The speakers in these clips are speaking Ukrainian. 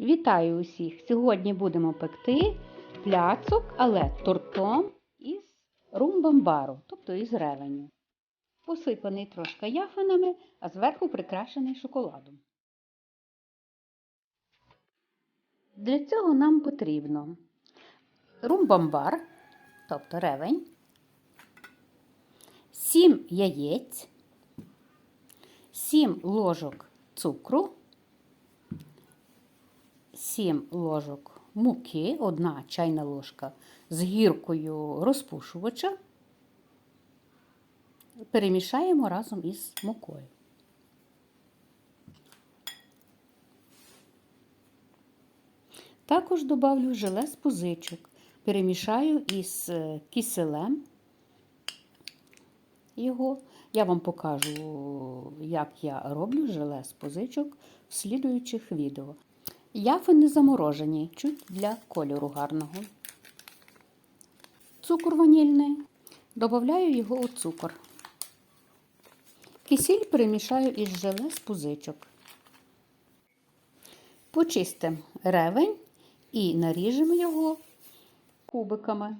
Вітаю усіх! Сьогодні будемо пекти пляцок, але тортом із румбамбару, тобто із ревеню. Посипаний трошки яфинами, а зверху прикрашений шоколадом. Для цього нам потрібно румбамбар, тобто ревень, 7 яєць, 7 ложок цукру. 7 ложок муки, 1 чайна ложка з гіркою розпушувача. Перемішаємо разом із мукою. Також добавлю желе з позичок. Перемішаю із е, киселем його. Я вам покажу, як я роблю желе з позичок в слідуючих відео. Яфи не заморожені, чуть для кольору гарного. Цукор ванільний. Добавляю його у цукор. Кисіль перемішаю із желе з пузичок. Почистимо ревень і наріжемо його кубиками.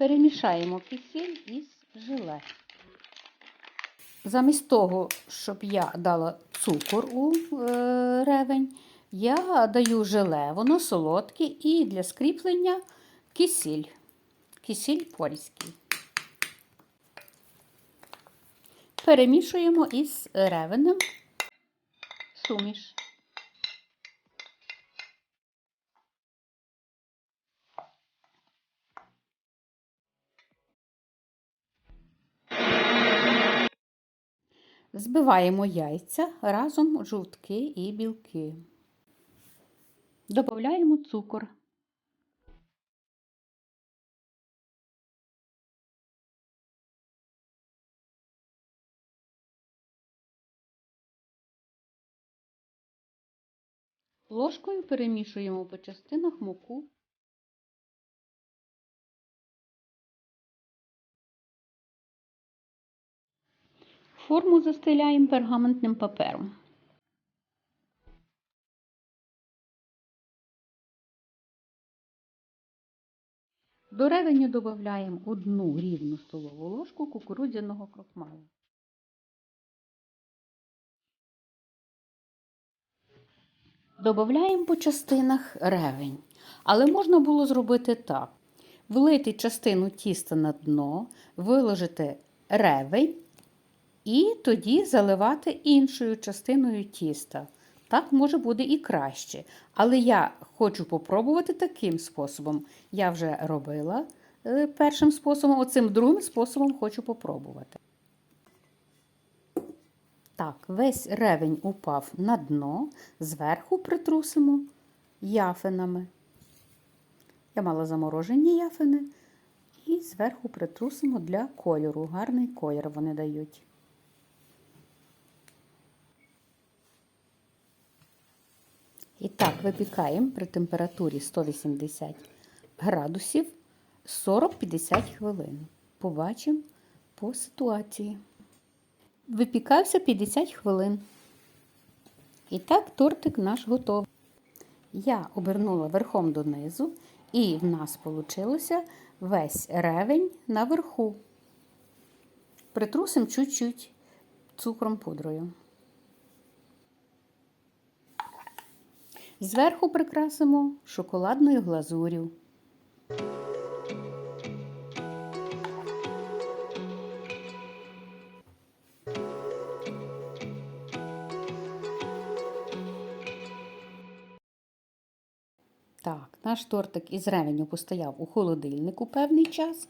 Перемішаємо кисіль із желе. Замість того, щоб я дала цукор у е, ревень, я даю желе, воно солодке і для скріплення кисіль. Кисіль польський. Перемішуємо із ревенем суміш. Збиваємо яйця разом жовтки і білки. Додаємо цукор. Ложкою перемішуємо по частинах муку. Форму застеляємо пергаментним папером. До ревеню додаємо одну рівну столову ложку кукурудзяного крохмалу. Додаємо по частинах ревень. Але можна було зробити так: влити частину тіста на дно, виложити ревень і тоді заливати іншою частиною тіста. Так може буде і краще. Але я хочу попробувати таким способом. Я вже робила е, першим способом, оцим другим способом хочу попробувати. Так, весь ревень упав на дно, зверху притрусимо яфинами. Я мала заморожені яфини. І зверху притрусимо для кольору. Гарний колір вони дають. І так, випікаємо при температурі 180 градусів 40-50 хвилин. Побачимо по ситуації. Випікався 50 хвилин. І так, тортик наш готовий. Я обернула верхом донизу, і в нас вийшло весь ревень наверху. Притрусимо чуть-чуть цукром пудрою. Зверху прикрасимо шоколадною глазур'ю. Так, наш тортик із ревеню постояв у холодильнику певний час.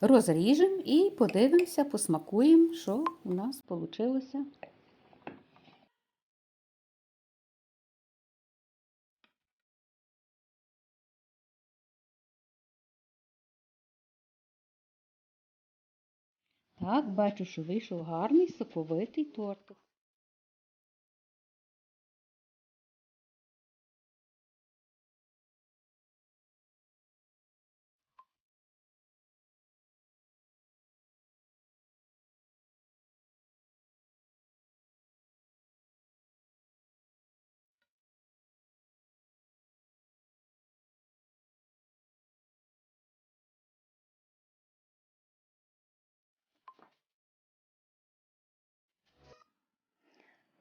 Розріжемо і подивимося, посмакуємо, що у нас вийшло. Так, бачу, що вийшов гарний соковитий тортик.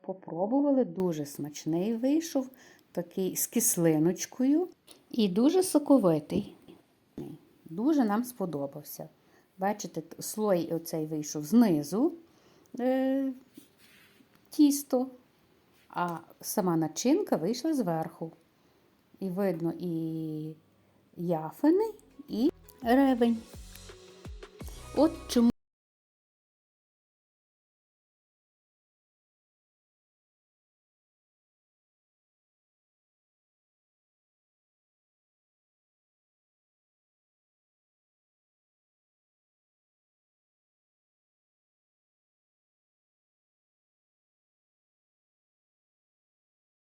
Попробували, дуже смачний вийшов, такий з кислиночкою і дуже соковитий. Дуже нам сподобався. Бачите, слой оцей вийшов знизу е, тісто, а сама начинка вийшла зверху. І видно і яфини, і ревень. От чому